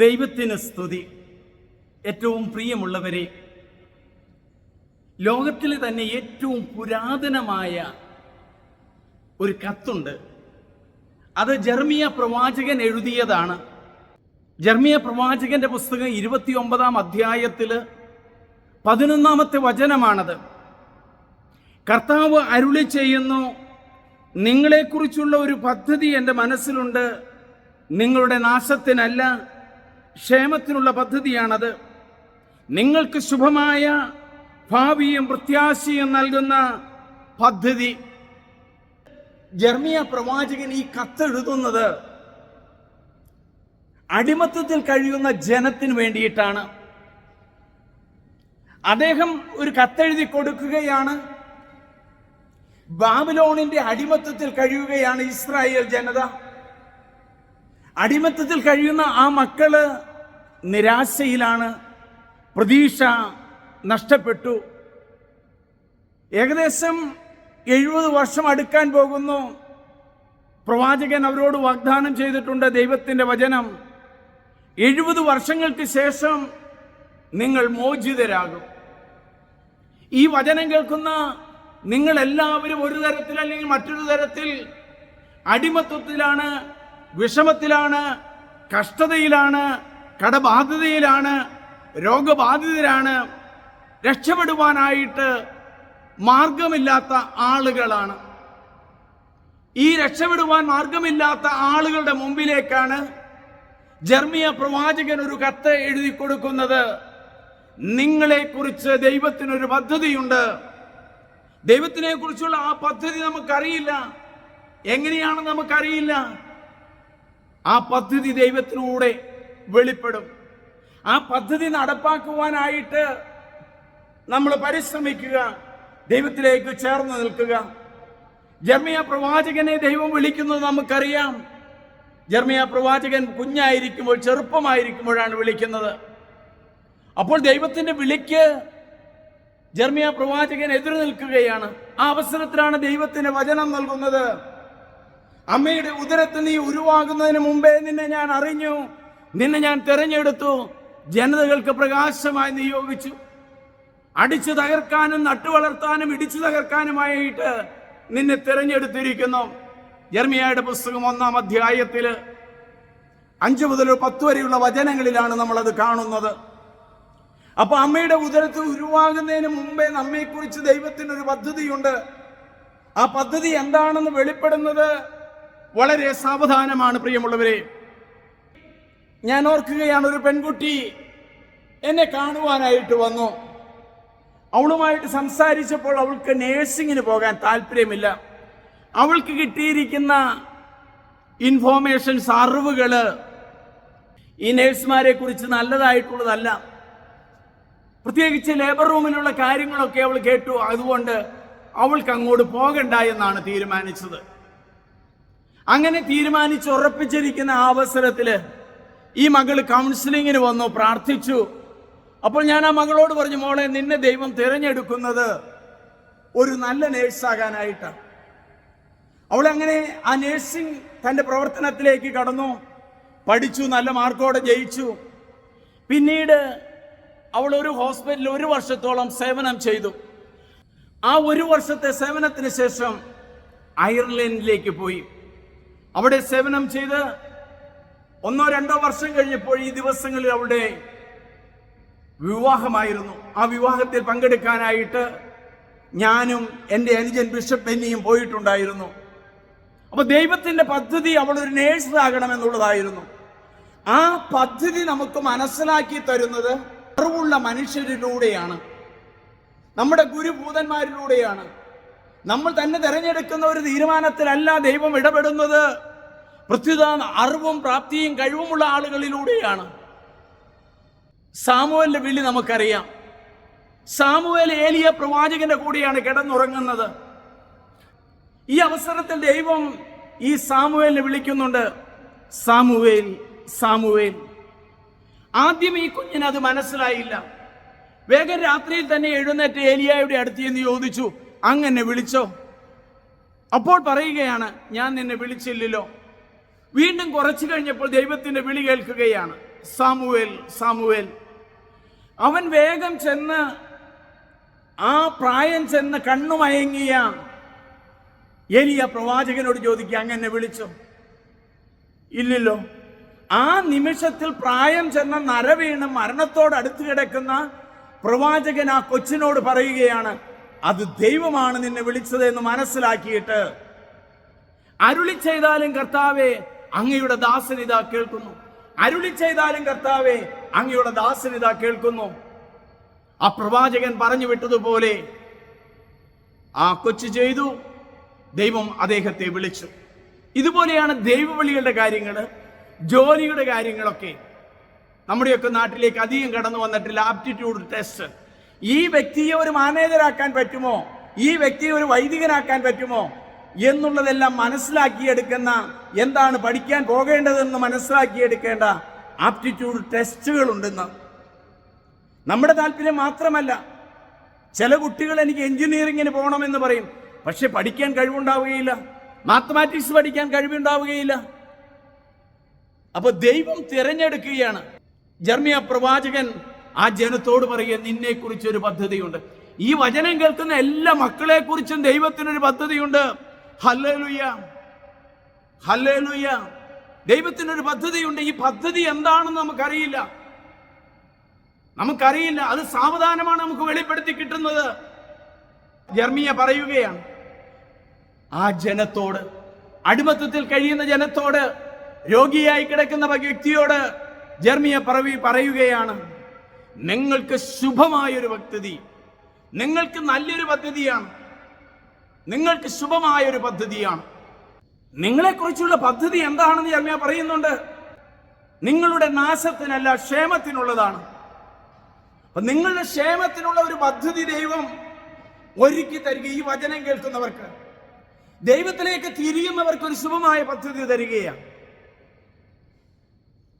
ദൈവത്തിന് സ്തുതി. ഏറ്റവും പ്രിയമുള്ളവരെ ലോകത്തിലെ തന്നെ ഏറ്റവും പുരാതനമായ ഒരു കത്തുണ്ട്. അത് ജർമിയ പ്രവാചകൻ എഴുതിയതാണ്. ജർമിയ പ്രവാചകന്റെ പുസ്തകം ഇരുപത്തിയൊമ്പതാം അധ്യായത്തിൽ പതിനൊന്നാമത്തെ വചനമാണത്. കർത്താവ് അരുളി ചെയ്യുന്നു നിങ്ങളെക്കുറിച്ചുള്ള ഒരു പദ്ധതി എന്റെ മനസ്സിലുണ്ട്. നിങ്ങളുടെ നാശത്തിനല്ല ക്ഷേമത്തിനുള്ള പദ്ധതിയാണത്. നിങ്ങൾക്ക് ശുഭമായ ഭാവിയും പ്രത്യാശയും നൽകുന്ന പദ്ധതി. ജർമിയ പ്രവാചകൻ ഈ കത്തെഴുതുന്നത് അടിമത്തത്തിൽ കഴിയുന്ന ജനത്തിന് വേണ്ടിയിട്ടാണ്. അദ്ദേഹം ഒരു കത്തെഴുതി കൊടുക്കുകയാണ്. ബാബിലോണിന്റെ അടിമത്തത്തിൽ കഴിയുകയാണ് ഇസ്രായേൽ ജനത. അടിമത്തത്തിൽ കഴിയുന്ന ആ മക്കൾ നിരാശയിലാണ്. പ്രതീക്ഷ നഷ്ടപ്പെട്ടു. ഏകദേശം എഴുപത് വർഷം അടുക്കാൻ പോകുന്നു. പ്രവാചകൻ അവരോട് വാഗ്ദാനം ചെയ്തിട്ടുണ്ട് ദൈവത്തിന്റെ വചനം. എഴുപത് വർഷങ്ങൾക്ക് ശേഷം നിങ്ങൾ മോചിതരാകും. ഈ വചനം കേൾക്കുന്ന നിങ്ങൾ എല്ലാവരും ഒരു തരത്തിൽ അല്ലെങ്കിൽ മറ്റൊരു തരത്തിൽ അടിമത്വത്തിലാണ് വിഷമത്തിലാണ് കഷ്ടതയിലാണ് കടബാധിതയിലാണ് രോഗബാധിതരാണ് രക്ഷപ്പെടുവാനായിട്ട് മാർഗമില്ലാത്ത ആളുകളാണ്. ഈ രക്ഷപ്പെടുവാൻ മാർഗമില്ലാത്ത ആളുകളുടെ മുമ്പിലേക്കാണ് ജർമിയ പ്രവാചകൻ ഒരു കത്ത് എഴുതി കൊടുക്കുന്നത്. നിങ്ങളെക്കുറിച്ച് ദൈവത്തിനൊരു പദ്ധതിയുണ്ട്. ദൈവത്തിനെ കുറിച്ചുള്ള ആ പദ്ധതി നമുക്കറിയില്ല. എങ്ങനെയാണെന്ന് നമുക്കറിയില്ല. ആ പദ്ധതി ദൈവത്തിലൂടെ വെളിപ്പെടും. ആ പദ്ധതി നടപ്പാക്കുവാനായിട്ട് നമ്മൾ പരിശ്രമിക്കുക ദൈവത്തിലേക്ക് ചേർന്ന് നിൽക്കുക. ജർമിയ പ്രവാചകനെ ദൈവം വിളിക്കുന്നത് നമുക്കറിയാം. ജർമിയ പ്രവാചകൻ കുഞ്ഞായിരിക്കുമ്പോൾ ചെറുപ്പമായിരിക്കുമ്പോഴാണ് വിളിക്കുന്നത്. അപ്പോൾ ദൈവത്തിന്റെ വിളിക്ക് ജർമിയ പ്രവാചകൻ എതിർ നിൽക്കുകയാണ്. ആ അവസരത്തിലാണ് ദൈവത്തിന് വചനം നൽകുന്നത്. അമ്മയുടെ ഉദരത്തിൽ നീ ഉരുവാകുന്നതിന് മുമ്പേ നിന്നെ ഞാൻ അറിഞ്ഞു. നിന്നെ ഞാൻ തിരഞ്ഞെടുത്തു. ജനതകൾക്ക് പ്രകാശമായി നിയോഗിച്ചു. അടിച്ചു തകർക്കാനും നട്ടുവളർത്താനും ഇടിച്ചു തകർക്കാനുമായിട്ട് നിന്നെ തിരഞ്ഞെടുത്തിരിക്കുന്നു. ജർമിയായുടെ പുസ്തകം ഒന്നാം അധ്യായത്തിൽ അഞ്ചു മുതൽ പത്ത് വരെയുള്ള വചനങ്ങളിലാണ് നമ്മൾ അത് കാണുന്നത്. അപ്പൊ അമ്മയുടെ ഉദരത്തിൽ ഉരുവാകുന്നതിന് മുമ്പേ നമ്മെക്കുറിച്ച് ദൈവത്തിന് ഒരു പദ്ധതിയുണ്ട്. ആ പദ്ധതി എന്താണെന്ന് വെളിപ്പെടുന്നത്? വളരെ സാവധാനമാണ് പ്രിയമുള്ളവരെ. ഞാൻ ഓർക്കുകയാണ് ഒരു പെൺകുട്ടി എന്നെ കാണുവാനായിട്ട് വന്നു. അവളുമായിട്ട് സംസാരിച്ചപ്പോൾ അവൾക്ക് നേഴ്സിങ്ങിന് പോകാൻ താല്പര്യമില്ല. അവൾക്ക് കിട്ടിയിരിക്കുന്ന ഇൻഫോർമേഷൻസ് അറിവുകൾ ഈ നേഴ്സുമാരെ കുറിച്ച് നല്ലതായിട്ടുള്ളതല്ല. പ്രത്യേകിച്ച് ലേബർ റൂമിലുള്ള കാര്യങ്ങളൊക്കെ അവൾ കേട്ടു. അതുകൊണ്ട് അവൾക്ക് അങ്ങോട്ട് പോകണ്ട എന്നാണ് തീരുമാനിച്ചത്. അങ്ങനെ തീരുമാനിച്ച് ഉറപ്പിച്ചിരിക്കുന്ന ആ അവസരത്തിൽ ഈ മകൾ കൗൺസിലിങ്ങിന് വന്നു പ്രാർത്ഥിച്ചു. അപ്പോൾ ഞാൻ ആ മകളോട് പറഞ്ഞു മോളെ നിന്നെ ദൈവം തിരഞ്ഞെടുക്കുന്നത് ഒരു നല്ല നേഴ്സാകാനായിട്ടാണ് അവൾ അങ്ങനെ ആ നേഴ്സിംഗ് തന്റെ പ്രവർത്തനത്തിലേക്ക് കടന്നു. പഠിച്ചു നല്ല മാർക്കോടെ ജയിച്ചു. പിന്നീട് അവൾ ഒരു ഹോസ്പിറ്റലിൽ ഒരു വർഷത്തോളം സേവനം ചെയ്തു. ആ ഒരു വർഷത്തെ സേവനത്തിന് ശേഷം അയർലൻഡിലേക്ക് പോയി. അവിടെ സേവനം ചെയ്ത് ഒന്നോ രണ്ടോ വർഷം കഴിഞ്ഞപ്പോൾ ഈ ദിവസങ്ങളിൽ അവിടെ വിവാഹമായിരുന്നു. ആ വിവാഹത്തിൽ പങ്കെടുക്കാനായിട്ട് ഞാനും എന്റെ അനുജൻ ബിഷപ്പ് ബെന്നിയും പോയിട്ടുണ്ടായിരുന്നു. അപ്പൊ ദൈവത്തിന്റെ പദ്ധതി അവൾ ഒരു നേഴ്സ് ആകണമെന്നുള്ളതായിരുന്നു. ആ പദ്ധതി നമുക്ക് മനസ്സിലാക്കി തരുന്നത് അറിവുള്ള മനുഷ്യരിലൂടെയാണ്. നമ്മുടെ ഗുരുഭൂതന്മാരിലൂടെയാണ്. നമ്മൾ തന്നെ തിരഞ്ഞെടുക്കുന്ന ഒരു തീരുമാനത്തിലല്ല ദൈവം ഇടപെടുന്നത്. പ്രത്യുത അറിവും പ്രാപ്തിയും കഴിവുമുള്ള ആളുകളിലൂടെയാണ്. സാമുവലിന്റെ വിളി നമുക്കറിയാം. സാമുവേൽ ഏലിയ പ്രവാചകന്റെ കൂടെയാണ് കിടന്നുറങ്ങുന്നത്. ഈ അവസരത്തിൽ ദൈവം ഈ സാമുവേലിനെ വിളിക്കുന്നുണ്ട്. Samuel Samuel. ആദ്യം ഈ കുഞ്ഞിന് അത് മനസ്സിലായില്ല. വേഗം രാത്രിയിൽ തന്നെ എഴുന്നേറ്റ് ഏലിയായുടെ അടുത്ത് എന്ന് ചോദിച്ചു അങ്ങനെ വിളിച്ചോ? അപ്പോൾ പറയുകയാണ് ഞാൻ നിന്നെ വിളിച്ചില്ലല്ലോ. വീണ്ടും കുറച്ചു കഴിഞ്ഞപ്പോൾ ദൈവത്തിന്റെ വിളി കേൾക്കുകയാണ് സാമുവേൽ സാമുവേൽ. അവൻ വേഗം ചെന്ന് ആ പ്രായം ചെന്ന് കണ്ണുമയങ്ങിയ എലിയ പ്രവാചകനോട് ചോദിക്കുക അങ്ങനെ വിളിച്ചോ? ഇല്ലല്ലോ. ആ നിമിഷത്തിൽ പ്രായം ചെന്ന നരവീണ് മരണത്തോട് അടുത്ത് കിടക്കുന്ന പ്രവാചകൻ ആ കൊച്ചിനോട് പറയുകയാണ് അത് ദൈവമാണ് നിന്നെ വിളിച്ചത് എന്ന് മനസ്സിലാക്കിയിട്ട് അരുളി ചെയ്താലും കർത്താവെ അങ്ങയുടെ ദാസനിത കേൾക്കുന്നു. അരുളി ചെയ്താലും കർത്താവെ അങ്ങയുടെ ദാസനിത കേൾക്കുന്നു. ആ പ്രവാചകൻ പറഞ്ഞു വിട്ടതുപോലെ ആ കൊച്ചു ചെയ്തു ദൈവം അദ്ദേഹത്തെ വിളിച്ചു. ഇതുപോലെയാണ് ദൈവവിളികളുടെ കാര്യങ്ങൾ ജോലിയുടെ കാര്യങ്ങളൊക്കെ. നമ്മുടെയൊക്കെ നാട്ടിലേക്ക് അധികം കടന്നു വന്നിട്ടില്ല ആപ്റ്റിറ്റ്യൂഡ് ടെസ്റ്റ്. ഈ വ്യക്തിയെ ഒരു മാനേജരാക്കാൻ പറ്റുമോ? ഈ വ്യക്തിയെ ഒരു വൈദികനാക്കാൻ പറ്റുമോ? എന്നുള്ളതെല്ലാം മനസ്സിലാക്കിയെടുക്കുന്ന എന്താണ് പഠിക്കാൻ പോകേണ്ടതെന്ന് മനസ്സിലാക്കിയെടുക്കേണ്ട ആപ്റ്റിറ്റ്യൂഡ് ടെസ്റ്റുകൾ ഉണ്ടെന്ന് നമ്മുടെ താല്പര്യം മാത്രമല്ല ചില കുട്ടികൾ എനിക്ക് എഞ്ചിനീയറിങ്ങിന് പോകണമെന്ന് പറയും പക്ഷെ പഠിക്കാൻ കഴിവുണ്ടാവുകയില്ല മാത്തമാറ്റിക്സ് പഠിക്കാൻ കഴിവുണ്ടാവുകയില്ല. അപ്പോൾ ദൈവം തിരഞ്ഞെടുക്കുകയാണ്. ജർമ്മിയ പ്രവാചകൻ ആ ജനത്തോട് പറയുക നിന്നെ കുറിച്ച് ഒരു പദ്ധതിയുണ്ട്. ഈ വചനം കേൾക്കുന്ന എല്ലാ മക്കളെ കുറിച്ചും ദൈവത്തിനൊരു പദ്ധതിയുണ്ട്. ഹല്ലേലൂയ. ഹല്ലേലൂയ. ദൈവത്തിനൊരു പദ്ധതിയുണ്ട്. ഈ പദ്ധതി എന്താണെന്ന് നമുക്കറിയില്ല. നമുക്കറിയില്ല. അത് സാവധാനമാണ് നമുക്ക് വെളിപ്പെടുത്തി കിട്ടുന്നത്. ജർമിയ പറയുകയാണ് ആ ജനത്തോട് അടിമത്തത്തിൽ കഴിയുന്ന ജനത്തോട് രോഗിയായി കിടക്കുന്ന വ്യക്തിയോട് ജർമിയ പറവി പറയുകയാണ് നിങ്ങൾക്ക് ശുഭമായൊരു പദ്ധതി. നിങ്ങൾക്ക് നല്ലൊരു പദ്ധതിയാണ്. നിങ്ങൾക്ക് ശുഭമായൊരു പദ്ധതിയാണ്. നിങ്ങളെക്കുറിച്ചുള്ള പദ്ധതി എന്താണെന്ന് ഞാൻ പറയുന്നുണ്ട്. നിങ്ങളുടെ നാശത്തിനല്ല ക്ഷേമത്തിനുള്ളതാണ്. അപ്പൊ നിങ്ങളുടെ ക്ഷേമത്തിനുള്ള ഒരു പദ്ധതി ദൈവം ഒരുക്കി തരിക ഈ വചനം കേൾക്കുന്നവർക്ക്. ദൈവത്തിലേക്ക് തിരിയുന്നവർക്ക് ഒരു ശുഭമായ പദ്ധതി തരികയാണ്.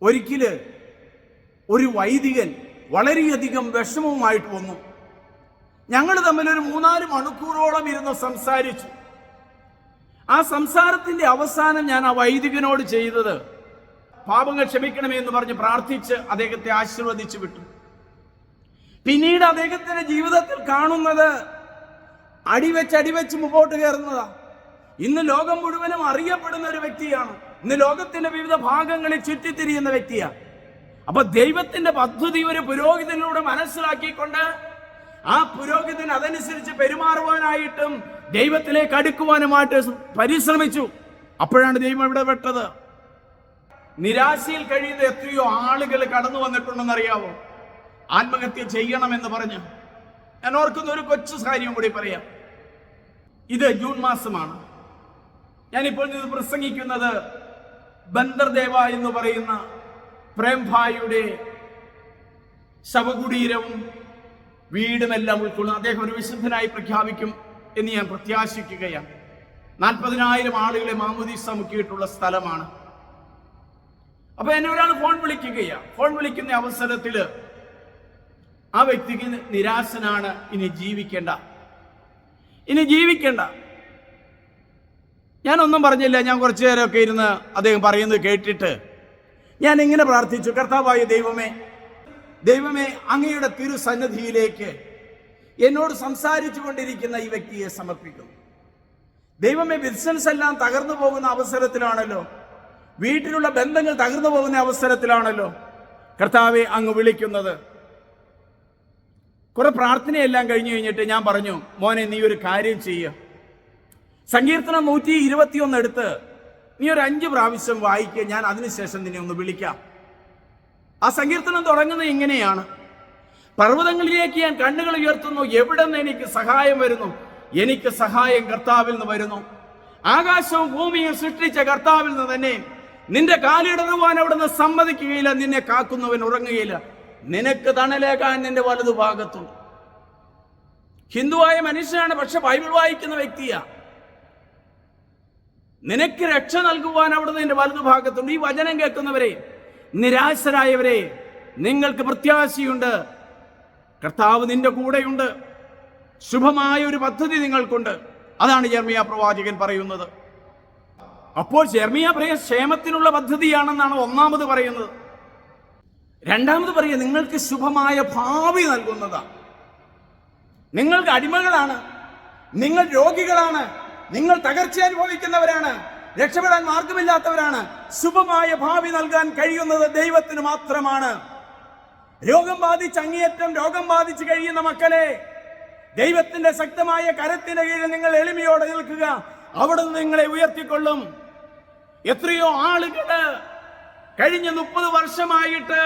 ഒരിക്കൽ ഒരു വൈദികൻ വളരെയധികം വിഷമവുമായിട്ട് വന്നു. ഞങ്ങൾ തമ്മിൽ ഒരു മൂന്നാൽ മണിക്കൂറോളം ഇരുന്ന് സംസാരിച്ചു. ആ സംസാരത്തിന്റെ അവസാനം ഞാൻ ആ വൈദികനോട് ചെയ്തത് പാപങ്ങൾ ക്ഷമിക്കണമേ എന്ന് പറഞ്ഞ് പ്രാർത്ഥിച്ച് അദ്ദേഹത്തെ ആശീർവദിച്ചു വിട്ടു. പിന്നീട് അദ്ദേഹത്തിന്റെ ജീവിതത്തിൽ കാണുന്നത് അടിവെച്ച് അടിവെച്ച് മുമ്പോട്ട് കയറുന്നതാ. ഇന്ന് ലോകം മുഴുവനും അറിയപ്പെടുന്ന ഒരു വ്യക്തിയാണ്. ഇന്ന് ലോകത്തിന്റെ വിവിധ ഭാഗങ്ങളിൽ ചുറ്റിത്തിരിയുന്ന വ്യക്തിയാണ് അപ്പൊ ദൈവത്തിന്റെ പദ്ധതി ഒരു പുരോഹിതനിലൂടെ മനസ്സിലാക്കിക്കൊണ്ട് ആ പുരോഹിതൻ അതനുസരിച്ച് പെരുമാറുവാനായിട്ടും ദൈവത്തിലേക്ക് അടുക്കുവാനുമായിട്ട് പരിശ്രമിച്ചു. അപ്പോഴാണ് ദൈവം ഇവിടെ പെട്ടത്. നിരാശയിൽ കഴിയുന്ന എത്രയോ ആളുകൾ കടന്നു വന്നിട്ടുണ്ടെന്ന് അറിയാവോ ആത്മഹത്യ ചെയ്യണമെന്ന് പറഞ്ഞ്. ഞാൻ ഓർക്കുന്ന ഒരു കൊച്ചു കാര്യം കൂടി പറയാം. ഇത് ജൂൺ മാസമാണ്. ഞാനിപ്പോൾ ഇത് പ്രസംഗിക്കുന്നത് ബന്ദർദേവ എന്ന് പറയുന്ന പ്രേംഭായിയുടെ ശവകുടീരവും വീടുമെല്ലാം ഉൾക്കൊള്ളുന്നു അദ്ദേഹം ഒരു വിശുദ്ധനായി പ്രഖ്യാപിക്കും എന്ന് ഞാൻ പ്രത്യാശിക്കുകയാണ്. നാൽപ്പതിനായിരം ആളുകളെ മാമുദീസ മുക്കിയിട്ടുള്ള സ്ഥലമാണ്. അപ്പൊ എന്നെ ഒരാൾ ഫോൺ വിളിക്കുകയാണ് ഫോൺ വിളിക്കുന്ന അവസരത്തിൽ ആ വ്യക്തിക്ക് നിരാശനാണ്. ഇനി ജീവിക്കേണ്ട. ഇനി ജീവിക്കേണ്ട. ഞാനൊന്നും പറഞ്ഞില്ല. ഞാൻ കുറച്ചു നേരമൊക്കെ ഇരുന്ന് അദ്ദേഹം പറയുന്നത് കേട്ടിട്ട് ഞാൻ എങ്ങനെ പ്രാർത്ഥിച്ചു കർത്താവായ ദൈവമേ ദൈവമേ അങ്ങയുടെ തിരുസന്നിധിയിലേക്ക് എന്നോട് സംസാരിച്ചു കൊണ്ടിരിക്കുന്ന ഈ വ്യക്തിയെ സമർപ്പിക്കുന്നു ദൈവമേ ബിസിനസ് എല്ലാം തകർന്നു പോകുന്ന അവസരത്തിലാണല്ലോ. വീട്ടിലുള്ള ബന്ധങ്ങൾ തകർന്നു പോകുന്ന അവസരത്തിലാണല്ലോ കർത്താവെ അങ്ങ് വിളിക്കുന്നത്. കുറെ പ്രാർത്ഥനയെല്ലാം കഴിഞ്ഞു കഴിഞ്ഞിട്ട് ഞാൻ പറഞ്ഞു മോനെ നീ ഒരു കാര്യം ചെയ്യുക സങ്കീർത്തനം നൂറ്റി ഇരുപത്തിയൊന്ന് എടുത്ത് നീ ഒരു അഞ്ച് പ്രാവശ്യം വായിക്കുക ഞാൻ അതിനുശേഷം നിന്നെ ഒന്ന് വിളിക്കാം. ആ സങ്കീർത്തനം തുടങ്ങുന്നത് ഇങ്ങനെയാണ്. പർവതങ്ങളിലേക്ക് ഞാൻ കണ്ണുകൾ ഉയർത്തുന്നു എവിടെ നിന്ന് എനിക്ക് സഹായം വരുന്നു? എനിക്ക് സഹായം കർത്താവിൽ നിന്ന് വരുന്നു. ആകാശവും ഭൂമിയും സൃഷ്ടിച്ച കർത്താവിൽ നിന്ന് തന്നെ നിന്റെ കാലിടറുവാൻ അവിടുന്ന് സമ്മതിക്കുകയില്ല നിന്നെ കാക്കുന്നവൻ ഉറങ്ങുകയില്ല. നിനക്ക് തണലേക്കാൻ നിന്റെ വലതുഭാഗത്തുണ്ട്. ഹിന്ദുവായ മനുഷ്യനാണ് പക്ഷെ ബൈബിൾ വായിക്കുന്ന വ്യക്തിയാ. നിനക്ക് രക്ഷ നൽകുവാൻ അവിടുന്ന് എന്റെ വലതുഭാഗത്തുണ്ട് ഈ വചനം കേൾക്കുന്നവരെ നിരാശരായവരെ നിങ്ങൾക്ക് പ്രത്യാശയുണ്ട്. കർത്താവ് നിന്റെ കൂടെയുണ്ട്. ശുഭമായ ഒരു പദ്ധതി നിങ്ങൾക്കുണ്ട്. അതാണ് ജർമിയ പ്രവാചകൻ പറയുന്നത്. അപ്പോൾ ജർമിയ പറയ ക്ഷേമത്തിനുള്ള പദ്ധതിയാണെന്നാണ് ഒന്നാമത് പറയുന്നത്. രണ്ടാമത് പറയുക നിങ്ങൾക്ക് ശുഭമായ ഭാവി നൽകുന്നതാണ്. നിങ്ങൾക്ക് അടിമകളാണ്. നിങ്ങൾ രോഗികളാണ്. നിങ്ങൾ തകർച്ച അനുഭവിക്കുന്നവരാണ്. രക്ഷപ്പെടാൻ മാർഗമില്ലാത്തവരാണ്. ശുഭമായ ഭാവി നൽകാൻ കഴിയുന്നത് ദൈവത്തിന് മാത്രമാണ്. രോഗം ബാധിച്ച് അങ്ങേയറ്റം രോഗം ബാധിച്ച് കഴിയുന്ന മക്കളെ ദൈവത്തിന്റെ ശക്തമായ കരത്തിന് കീഴിൽ നിങ്ങൾ എളിമയോടെ നിൽക്കുക. അവിടെ നിന്ന് നിങ്ങളെ ഉയർത്തിക്കൊള്ളും. എത്രയോ ആളുകൾ കഴിഞ്ഞ മുപ്പത് വർഷമായിട്ട്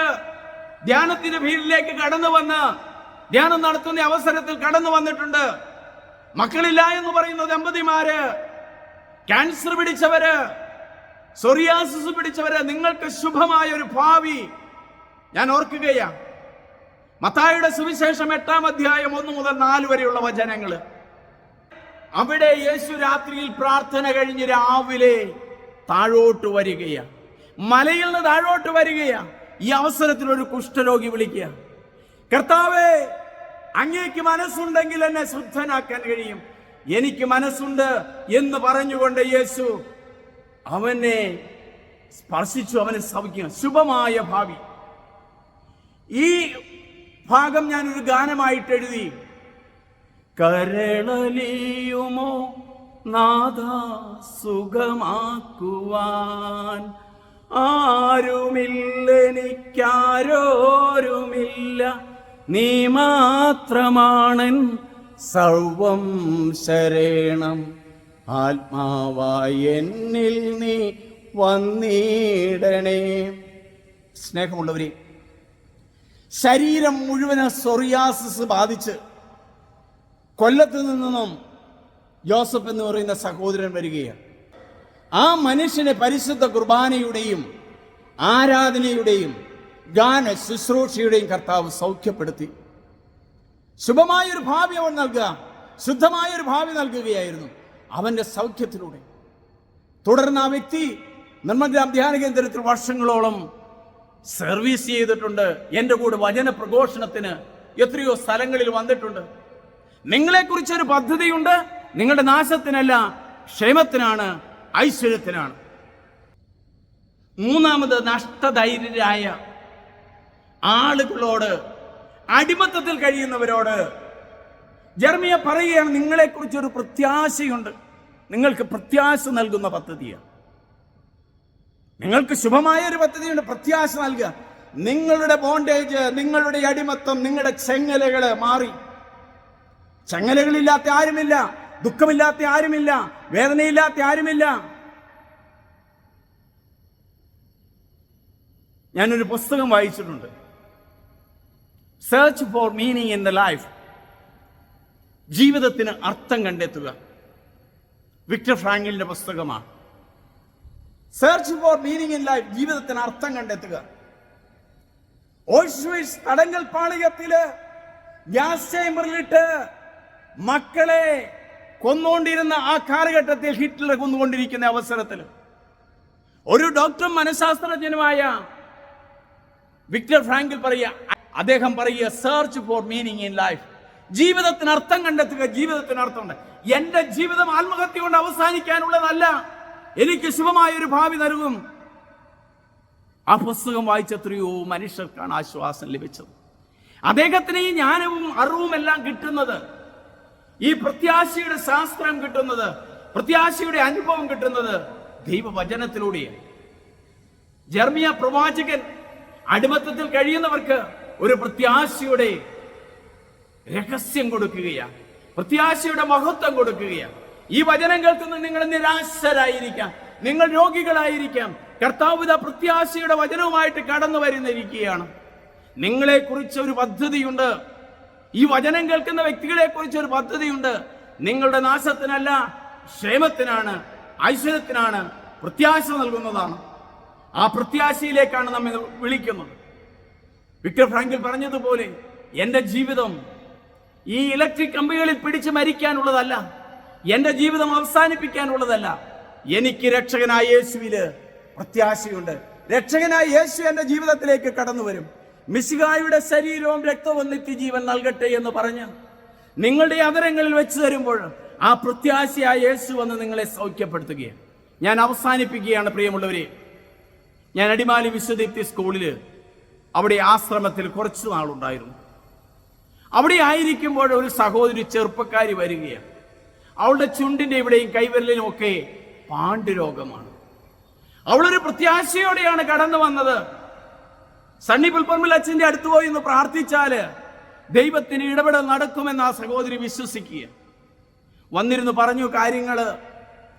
ധ്യാനത്തിന്റെ ഭീരിലേക്ക് കടന്നു വന്ന് ധ്യാനം നടത്തുന്ന അവസരത്തിൽ കടന്നു വന്നിട്ടുണ്ട്. മക്കളില്ല എന്ന് പറയുന്ന ദമ്പതിമാര്. ക്യാൻസർ പിടിച്ചവര് സൊറിയാസിസ് പിടിച്ചവര് നിങ്ങൾക്ക് ശുഭമായ ഒരു ഭാവി. ഞാൻ ഓർക്കുകയാ. മത്തായുടെ സുവിശേഷം എട്ടാം അധ്യായം ഒന്ന് മുതൽ നാല് വരെയുള്ള വചനങ്ങൾ. അവിടെ യേശു രാത്രിയിൽ പ്രാർത്ഥന കഴിഞ്ഞ് രാവിലെ താഴോട്ട് വരികയാ. മലയിൽ നിന്ന് താഴോട്ട് വരികയാ. ഈ അവസരത്തിൽ ഒരു കുഷ്ഠരോഗി വിളിക്കുക കർത്താവേ അങ്ങേക്ക് മനസ്സുണ്ടെങ്കിൽ എന്നെ ശുദ്ധനാക്കാൻ കഴിയും. എനിക്ക് മനസ്സുണ്ട് എന്ന് പറഞ്ഞുകൊണ്ട് യേശു അവനെ സ്പർശിച്ചു അവനെ സവിക്കുക ശുഭമായ ഭാവി. ഈ ഭാഗം ഞാൻ ഒരു ഗാനമായിട്ട് എഴുതി. കരളലിയുമോ നാഥ സുഖമാക്കുവാൻ? ആരുമില്ലെനിക്കാരോരുമില്ല നീ മാത്രമാണൻ സർവം ശരേണം. ആത്മാവായി എന്നിൽ നീ വന്നിടണേ. സ്നേഹമുള്ളവരെ ശരീരം മുഴുവൻ സൊറിയാസിസ് ബാധിച്ച് കൊല്ലത്ത് നിന്നും ജോസഫ് എന്ന് പറയുന്ന സഹോദരൻ വരികയാണ്. ആ മനുഷ്യനെ പരിശുദ്ധ കുർബാനയുടെയും ആരാധനയുടെയും ഗാന ശുശ്രൂഷയുടെയും കർത്താവ് സൗഖ്യപ്പെടുത്തി. ശുഭമായൊരു ഭാവി അവൻ നൽകുക ശുദ്ധമായൊരു ഭാവി നൽകുകയായിരുന്നു അവന്റെ സൗഖ്യത്തിലൂടെ. തുടർന്ന് ആ വ്യക്തി നിർമ്മഗ്രാം ധ്യാന കേന്ദ്രത്തിൽ വർഷങ്ങളോളം സർവീസ് ചെയ്തിട്ടുണ്ട്. എന്റെ കൂടെ വചന പ്രഘോഷണത്തിന് എത്രയോ സ്ഥലങ്ങളിൽ വന്നിട്ടുണ്ട്. നിങ്ങളെക്കുറിച്ച് ഒരു പദ്ധതിയുണ്ട് നിങ്ങളുടെ നാശത്തിനല്ല ക്ഷേമത്തിനാണ് ഐശ്വര്യത്തിനാണ്. മൂന്നാമത് നഷ്ടധൈര്യരായ ആളുകളോട് അടിമത്തത്തിൽ കഴിയുന്നവരോട്. ജർമിയ പറയുകയാണ് നിങ്ങളെക്കുറിച്ച് ഒരു പ്രത്യാശയുണ്ട്. നിങ്ങൾക്ക് പ്രത്യാശ നൽകുന്ന പദ്ധതിയാണ് നിങ്ങൾക്ക് ശുഭമായ ഒരു പദ്ധതിയുണ്ട് പ്രത്യാശ നൽകുക. നിങ്ങളുടെ ബോണ്ടേജ് നിങ്ങളുടെ അടിമത്തം നിങ്ങളുടെ ചെങ്ങലകൾ മാറി. ചെങ്ങലകളില്ലാത്ത ആരുമില്ല ദുഃഖമില്ലാത്ത ആരുമില്ല വേദനയില്ലാത്ത ആരുമില്ല. ഞാനൊരു പുസ്തകം വായിച്ചിട്ടുണ്ട്. Search for meaning in the life ജീവിതത്തിന് അർത്ഥം കണ്ടെത്തുക. വിക്ടർ ഫ്രാങ്കിലിന്റെ പുസ്തകമാണ്. Search for meaning in life ജീവിതത്തിന് അർത്ഥം കണ്ടെത്തുക. തടങ്കൽ പാളികത്തിൽ ഗ്യാസ് ചേമ്പറിലിട്ട് മക്കളെ കൊന്നുകൊണ്ടിരുന്ന ആ കാലഘട്ടത്തിൽ ഹിറ്റ്ലർ കൊന്നുകൊണ്ടിരിക്കുന്ന അവസരത്തിൽ. ഒരു ഡോക്ടറും മനഃശാസ്ത്രജ്ഞനുമായ വിക്ടർ ഫ്രാങ്കിൽ പറയുക അദ്ദേഹം പറയുക search for meaning in life ജീവിതത്തിന് അർത്ഥം കണ്ടെത്തുക ജീവിതത്തിന് അർത്ഥമുണ്ട്. എന്റെ ജീവിതം ആത്മഹത്യ കൊണ്ട് അവസാനിക്കാനുള്ളതല്ല. എനിക്ക് ശുഭമായ ഒരു ഭാവി നൽകും. ആ പുസ്തകം വായിച്ച എത്രയോ മനുഷ്യർക്കാണ് ആശ്വാസം ലഭിച്ചത്. അദ്ദേഹത്തിന് ഈ ജ്ഞാനവും അറിവും എല്ലാം കിട്ടുന്നത് ഈ പ്രത്യാശയുടെ ശാസ്ത്രം കിട്ടുന്നത് പ്രത്യാശയുടെ അനുഭവം കിട്ടുന്നത് ദൈവവചനത്തിലൂടെയാണ്. ജർമിയ പ്രവാചകൻ അടിമത്തത്തിൽ കഴിയുന്നവർക്ക് ഒരു പ്രത്യാശയുടെ രഹസ്യം കൊടുക്കുകയാണ്. പ്രത്യാശയുടെ മഹത്വം കൊടുക്കുകയാണ്. ഈ വചനം കേൾക്കുന്ന നിങ്ങൾ നിരാശരായിരിക്കാം. നിങ്ങൾ രോഗികളായിരിക്കാം. കർത്താവിത പ്രത്യാശയുടെ വചനവുമായിട്ട് കടന്നു വരുന്നിരിക്കുകയാണ്. നിങ്ങളെ കുറിച്ച് ഒരു പദ്ധതിയുണ്ട്. ഈ വചനം കേൾക്കുന്ന വ്യക്തികളെ കുറിച്ച് ഒരു പദ്ധതിയുണ്ട്. നിങ്ങളുടെ നാശത്തിനല്ല ക്ഷേമത്തിനാണ് ഐശ്വര്യത്തിനാണ് പ്രത്യാശ നൽകുന്നതാണ്. ആ പ്രത്യാശയിലേക്കാണ് നമ്മൾ വിളിക്കുന്നത്. വിക്ടർ ഫ്രാങ്കിൽ പറഞ്ഞതുപോലെ എന്റെ ജീവിതം ഈ ഇലക്ട്രിക് കമ്പികളിൽ പിടിച്ച് മരിക്കാനുള്ളതല്ല എന്റെ ജീവിതം അവസാനിപ്പിക്കാനുള്ളതല്ല. എനിക്ക് രക്ഷകനായ യേശുവിൽ പ്രത്യാശയുണ്ട്. രക്ഷകനായ യേശു എന്റെ ജീവിതത്തിലേക്ക് കടന്നു വരും. മിശികായുടെ ശരീരവും രക്തവും നിത്യജീവൻ നൽകട്ടെ എന്ന് പറഞ്ഞ് നിങ്ങളുടെ അതരങ്ങളിൽ വെച്ച് തരുമ്പോൾ ആ പ്രത്യാശയായ യേശു വന്ന് നിങ്ങളെ സൗഖ്യപ്പെടുത്തുകയാണ്. ഞാൻ അവസാനിപ്പിക്കുകയാണ് പ്രിയമുള്ളവരെ. ഞാൻ അടിമാലി വിശ്വദീപ്തി സ്കൂളിൽ അവിടെ ആശ്രമത്തിൽ കുറച്ച് നാളുണ്ടായിരുന്നു. അവിടെ ആയിരിക്കുമ്പോൾ ഒരു സഹോദരി ചെറുപ്പക്കാരി വരികയാണ്. അവളുടെ ചുണ്ടിന്റെ ഇവിടെയും കൈവിരലിനും ഒക്കെ പാണ്ഡുരോഗമാണ്. അവളൊരു പ്രത്യാശയോടെയാണ് കടന്നു വന്നത്. സണ്ണി പുൽപ്പമ്മിൽ അച്ഛന്റെ അടുത്ത് പോയി എന്ന് പ്രാർത്ഥിച്ചാൽ ദൈവത്തിന് ഇടപെടൽ നടക്കുമെന്ന് ആ സഹോദരി വിശ്വസിക്കുക വന്നിരുന്നു പറഞ്ഞു കാര്യങ്ങൾ.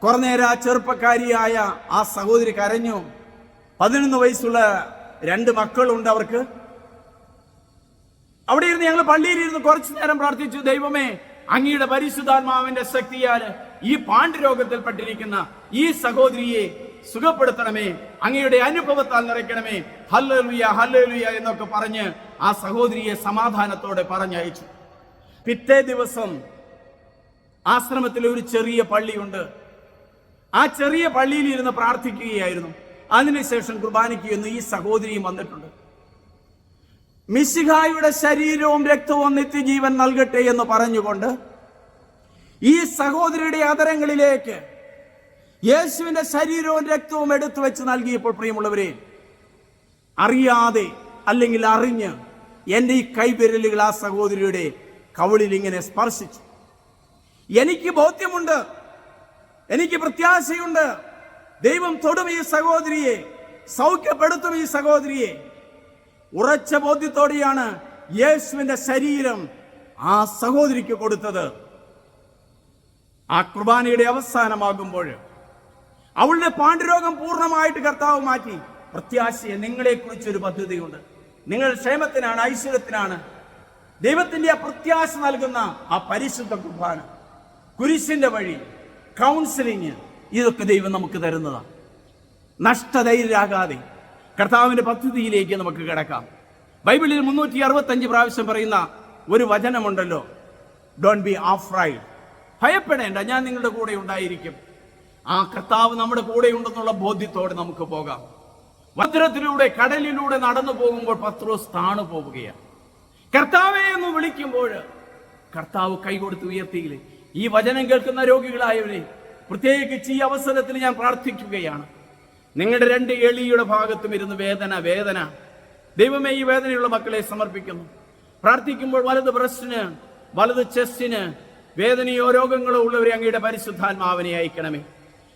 കുറേ നേരം ആ ചെറുപ്പക്കാരിയായ ആ സഹോദരി കരഞ്ഞു. പതിനൊന്ന് വയസ്സുള്ള രണ്ട് മക്കളുണ്ട് അവർക്ക്. അവിടെ ഇരുന്ന് ഞങ്ങൾ പള്ളിയിൽ ഇരുന്ന് കുറച്ചു നേരം പ്രാർത്ഥിച്ചു ദൈവമേ അങ്ങയുടെ പരിശുദ്ധാത്മാവിന്റെ ശക്തിയാൽ ഈ പാണ്ഡുരോഗത്തിൽപ്പെട്ടിരിക്കുന്ന ഈ സഹോദരിയെ സുഖപ്പെടുത്തണമേ അങ്ങയുടെ അനുഭവത്താൽ നിറയ്ക്കണമേ. ഹല്ലേലൂയ ഹല്ലേലൂയ എന്നൊക്കെ പറഞ്ഞ് ആ സഹോദരിയെ സമാധാനത്തോടെ പറഞ്ഞയച്ചു. പിറ്റേ ദിവസം ആശ്രമത്തിൽ ഒരു ചെറിയ പള്ളിയുണ്ട്. ആ ചെറിയ പള്ളിയിൽ ഇരുന്ന് പ്രാർത്ഥിക്കുകയായിരുന്നു. അതിനുശേഷം കുർബാനയ്ക്ക് എന്ന് ഈ സഹോദരിയും വന്നിട്ടുണ്ട്. മിശിഹായുടെ ശരീരവും രക്തവും നിത്യജീവൻ നൽകട്ടെ എന്ന് പറഞ്ഞുകൊണ്ട് ഈ സഹോദരിയുടെ അതരങ്ങളിലേക്ക് യേശുവിന്റെ ശരീരവും രക്തവും എടുത്തു വെച്ച് നൽകിയപ്പോൾ പ്രിയമുള്ളവരെ അറിയാതെ അല്ലെങ്കിൽ അറിഞ്ഞ് എന്റെ ഈ കൈവിരലുകൾ ആ സഹോദരിയുടെ കവിളിൽ ഇങ്ങനെ സ്പർശിച്ചു. എനിക്ക് ബോധ്യമുണ്ട് എനിക്ക് പ്രത്യാശയുണ്ട് ദൈവം തൊടും ഈ സഹോദരിയെ സൗഖ്യപ്പെടുത്തും ഈ സഹോദരിയെ. ഉറച്ച ബോധ്യത്തോടെയാണ് യേശുവിന്റെ ശരീരം ആ സഹോദരിക്ക് കൊടുത്തത്. ആ കുർബാനയുടെ അവസാനമാകുമ്പോൾ അവളുടെ പാണ്ഡുരോഗം പൂർണമായിട്ട് കർത്താവ് മാറ്റി. പ്രത്യാശയെ നിങ്ങളെ കുറിച്ചൊരു പദ്ധതിയുണ്ട്. നിങ്ങൾ ക്ഷേമത്തിനാണ് ഐശ്വര്യത്തിനാണ്. ദൈവത്തിന്റെ ആ പ്രത്യാശ നൽകുന്ന ആ പരിശുദ്ധ കുർബാന. കുരിശിന്റെ വഴി കൗൺസിലിങ് ഇതൊക്കെ ദൈവം നമുക്ക് തരുന്നതാണ് നഷ്ടധൈര്യരാകാതെ കർത്താവിന്റെ പദ്ധതിയിലേക്ക് നമുക്ക് കിടക്കാം. ബൈബിളിൽ മുന്നൂറ്റി അറുപത്തഞ്ച് പ്രാവശ്യം പറയുന്ന ഒരു വചനമുണ്ടല്ലോ. ഡോണ്ട് ബി ആഫ്രൈഡ് ഭയപ്പെടേണ്ട ഞാൻ നിങ്ങളുടെ കൂടെ ഉണ്ടായിരിക്കും. ആ കർത്താവ് നമ്മുടെ കൂടെ ഉണ്ടെന്നുള്ള ബോധ്യത്തോടെ നമുക്ക് പോകാം. വജ്രത്തിലൂടെ കടലിലൂടെ നടന്നു പോകുമ്പോൾ പത്രോസ് താണു പോവുകയാണ്. കർത്താവെ എന്ന് വിളിക്കുമ്പോൾ കർത്താവ് കൈകൊടുത്ത് ഉയർത്തിയില്ലേ? ഈ വചനം കേൾക്കുന്ന രോഗികളായവരെ പ്രത്യേകിച്ച് ഈ അവസരത്തിൽ ഞാൻ പ്രാർത്ഥിക്കുകയാണ്. നിങ്ങളുടെ രണ്ട് എളിയുടെ ഭാഗത്തും ഇരുന്ന് വേദന വേദന. ദൈവമേ ഈ വേദനയുള്ള മക്കളെ സമർപ്പിക്കുന്നു. പ്രാർത്ഥിക്കുമ്പോൾ വലത് ബ്രസ്റ്റിന് വലത് ചെസ്റ്റിന് വേദനയോ രോഗങ്ങളോ ഉള്ളവരെ അങ്ങയുടെ പരിശുദ്ധാത്മാവിനെ അയക്കണമേ.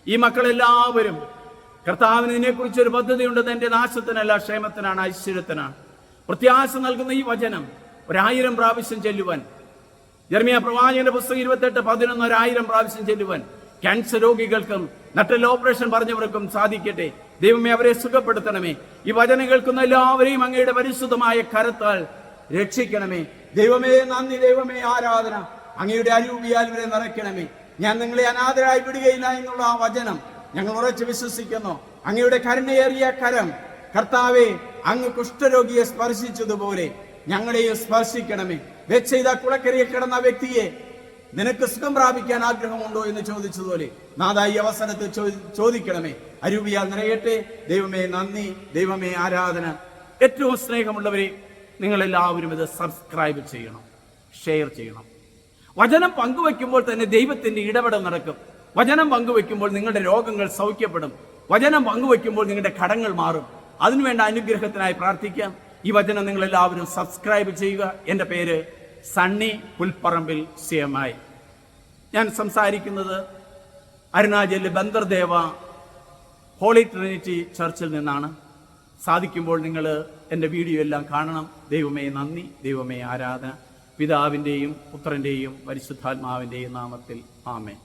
ഈ മക്കളെല്ലാവരും കർത്താവിന് ഇതിനെക്കുറിച്ച് ഒരു പദ്ധതിയുണ്ട് തന്റെ നാശത്തിനല്ല ക്ഷേമത്തിനാണ് ഐശ്വര്യത്തിനാണ്. പ്രത്യാശ നൽകുന്ന ഈ വചനം ഒരായിരം പ്രാവശ്യം ചെല്ലുവാൻ. ജർമിയ പ്രവാചകന്റെ പുസ്തകം ഇരുപത്തെട്ട് പതിനൊന്ന് ഒരായിരം പ്രാവശ്യം ചെല്ലുവാൻ. ക്യാൻസർ രോഗികൾക്കും നട്ടൽ ഓപ്പറേഷൻ പറഞ്ഞവർക്കും സാധിക്കട്ടെ. ദൈവമേ അവരെ സുഖപ്പെടുത്തണമേ. ഈ വചനം കേൾക്കുന്ന എല്ലാവരെയും അങ്ങയുടെ പരിശുദ്ധമായ കരത്താൽ രക്ഷിക്കണമേ. ദൈവമേ നന്ദി ദൈവമേ ആരാധന അങ്ങയുടെ അരൂപിയാൽ ഇവരെ നിറയ്ക്കണമേ. ഞാൻ നിങ്ങളെ അനാഥരായി വിടുകയില്ല എന്നുള്ള ആ വചനം ഞങ്ങൾ ഉറച്ചു വിശ്വസിക്കുന്നു. അങ്ങയുടെ കരുണയേറിയ കരം കർത്താവെ അങ്ങ് കുഷ്ഠരോഗിയെ സ്പർശിച്ചതുപോലെ ഞങ്ങളെയും സ്പർശിക്കണമേ. വെച്ചെയ്ത കുളക്കരയിൽ കിടന്ന വ്യക്തിയെ നിനക്ക് സുഖം പ്രാപിക്കാൻ ആഗ്രഹമുണ്ടോ എന്ന് ചോദിച്ചതുപോലെ നാഥ ഈ അവസരത്തിൽ ചോദിക്കണമേ. അരൂപിയ നിറയട്ടെ. ദൈവമേ നന്ദി. ദൈവമേ ആരാധന. ഏറ്റവും സ്നേഹമുള്ളവരെ നിങ്ങളെല്ലാവരും ഇത് സബ്സ്ക്രൈബ് ചെയ്യണം. ഷെയർ ചെയ്യണം. വചനം പങ്കുവെക്കുമ്പോൾ തന്നെ ദൈവത്തിന്റെ ഇടപെടൽ നടക്കും. വചനം പങ്കുവെക്കുമ്പോൾ നിങ്ങളുടെ രോഗങ്ങൾ സൗഖ്യപ്പെടും. വചനം പങ്കുവെക്കുമ്പോൾ നിങ്ങളുടെ കടങ്ങൾ മാറും. അതിനുവേണ്ട അനുഗ്രഹത്തിനായി പ്രാർത്ഥിക്കാം. ഈ വചനം നിങ്ങളെല്ലാവരും സബ്സ്ക്രൈബ് ചെയ്യുക. എന്റെ പേര് സണ്ണി പുൽപ്പറമ്പിൽ സി എം സിയമായി ഞാൻ സംസാരിക്കുന്നത് അരുണാചൽ ബന്ദർദേവ ഹോളി ട്രിനിറ്റി ചർച്ചിൽ നിന്നാണ്. സാധിക്കുമ്പോൾ നിങ്ങൾ എന്റെ വീഡിയോ എല്ലാം കാണണം. ദൈവമേ നന്ദി ദൈവമേ ആരാധന. പിതാവിന്റെയും പുത്രന്റെയും പരിശുദ്ധാത്മാവിന്റെയും നാമത്തിൽ ആമേ